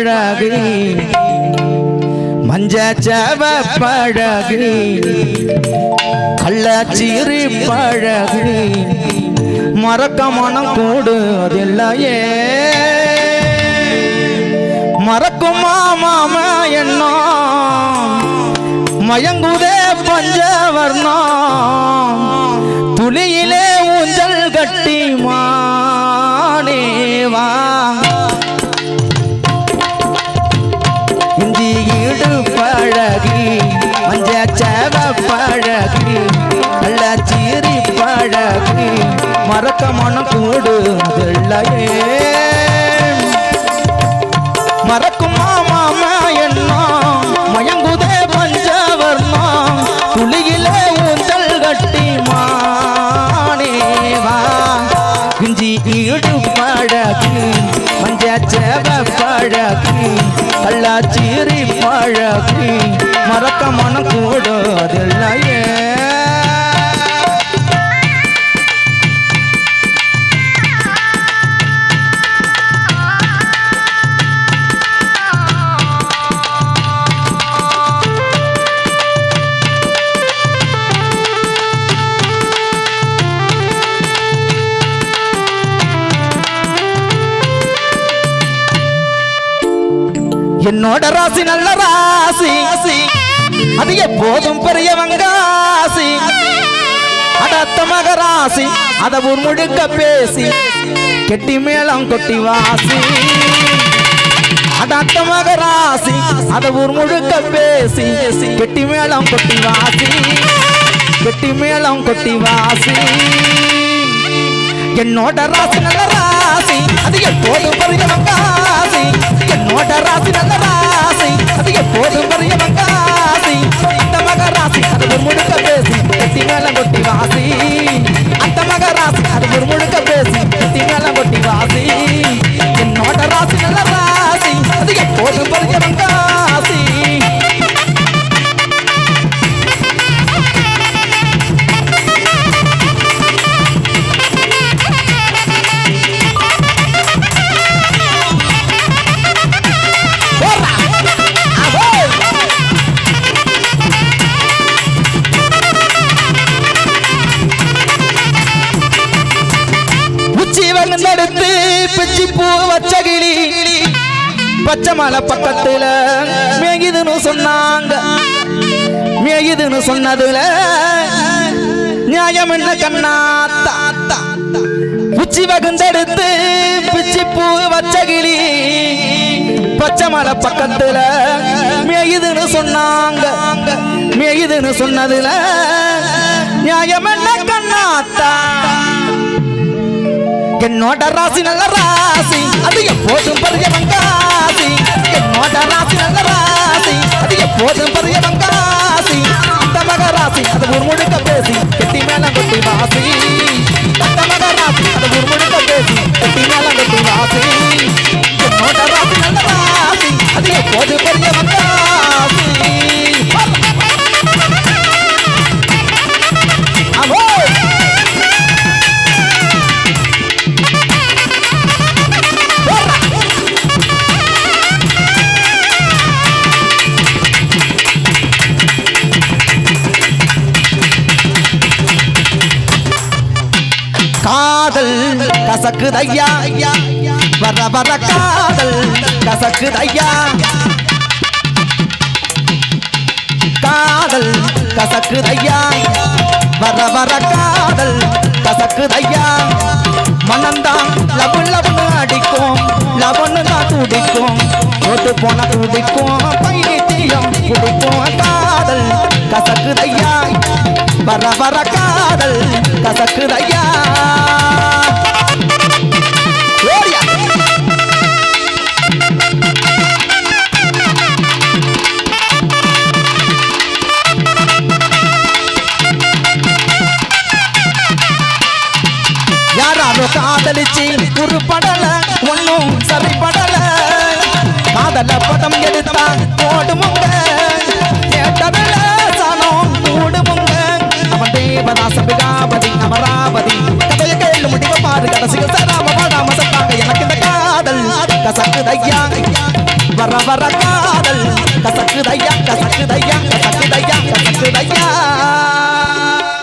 பழகு மஞ்சச்சவ பழகு கள்ளச்சீரி பழகு மறக்க மனம் கூடு அதில்லையே மறக்குமா மாமா என்ன மயங்குதே பஞ்சவர்ணம் துளியிலே ஊஞ்சல் கட்டி மானேவா மறக்க மனம் கூடு அதில்லையே மறக்கும் மாமா என்ன மயங்குதே பஞ்சவர்ணம் துளியிலே ஊஞ்சல் கட்டி மானேவா குஞ்சி ஈடு பழகு மஞ்ச சேவ பழகு கள்ளாச்சீரி பழகு. மறக்க மனம் கூடுவதில்லையே என்னோட ராசி நல்ல ராசி. அது எப்போதும் பெரியவங்க ஆசி அடத்த மகராசி அத ஊர் முழுக்க பேசி கெட்டி மேளம் கொட்டி வாசி. அடத்த மகராசி அத ஊர் முழுக்க பேசி கெட்டி மேளம் கொட்டி வாசி. கெட்டி மேளம் கொட்டி வாசி. என்னோட ராசி நல்ல ராசி. அது எப்போதும் பெரியவங்க உச்சி பிச்சி பூ வச்ச கிளி பச்சை மலை பக்கத்துல மேகிதுன்னு சொன்னாங்க. மேகிதுன்னு சொன்னதுல நியாயம் என்ன கண்ணா? தாத்தா உச்சி வகுந்தெடுத்து பிச்சி பூ வச்ச கிளி பச்சை மலை பக்கத்துல மேகிதுன்னு சொன்னாங்க. மேகிதுன்னு சொன்னதுல நியாயம் என்ன என்னோட ராசி நல்ல ராசி அது எப்போதும் பெரிய ஆசி என்னோட ராசி நல்ல ராசி அது எப்போதும் பெரிய ஆசி அந்த மக ராசி அது ஒரு முழுக்க பேசி கெட்டி மேல கொட்டி வாசி. கசக்குதையா? வர வர காதல் கசக்குதையா? காதல் கசக்குதையா? வர வர காதல் கசக்குதையா? மனந்தான் லவு லபுன்னு அடிக்கும். லபுன்னு தான் துடிக்கும். ஓட்டு போன துடிக்கும். பைத்தியம் குடிக்கும் காதல் கசக்குதையா? வர வர காதல் கசக்குதையா? காதலிச்சு உருப்படல ஒன்னும் சரிப்படல. காதல படம் எடுத்தா போடுமுங்க. கேட்டவள சனம் கூடுமுங்க அவன் தேவதாச பிகாபதி அமராவதி. கதைய கேளு முடிவ பாரு கடைசியில் சராம பாடாம சத்தாங்க. எனக்கு இந்த காதல் கசக்குதையா வர வர காதல் கசக்குதையா கசக்குதையா கசக்குதையா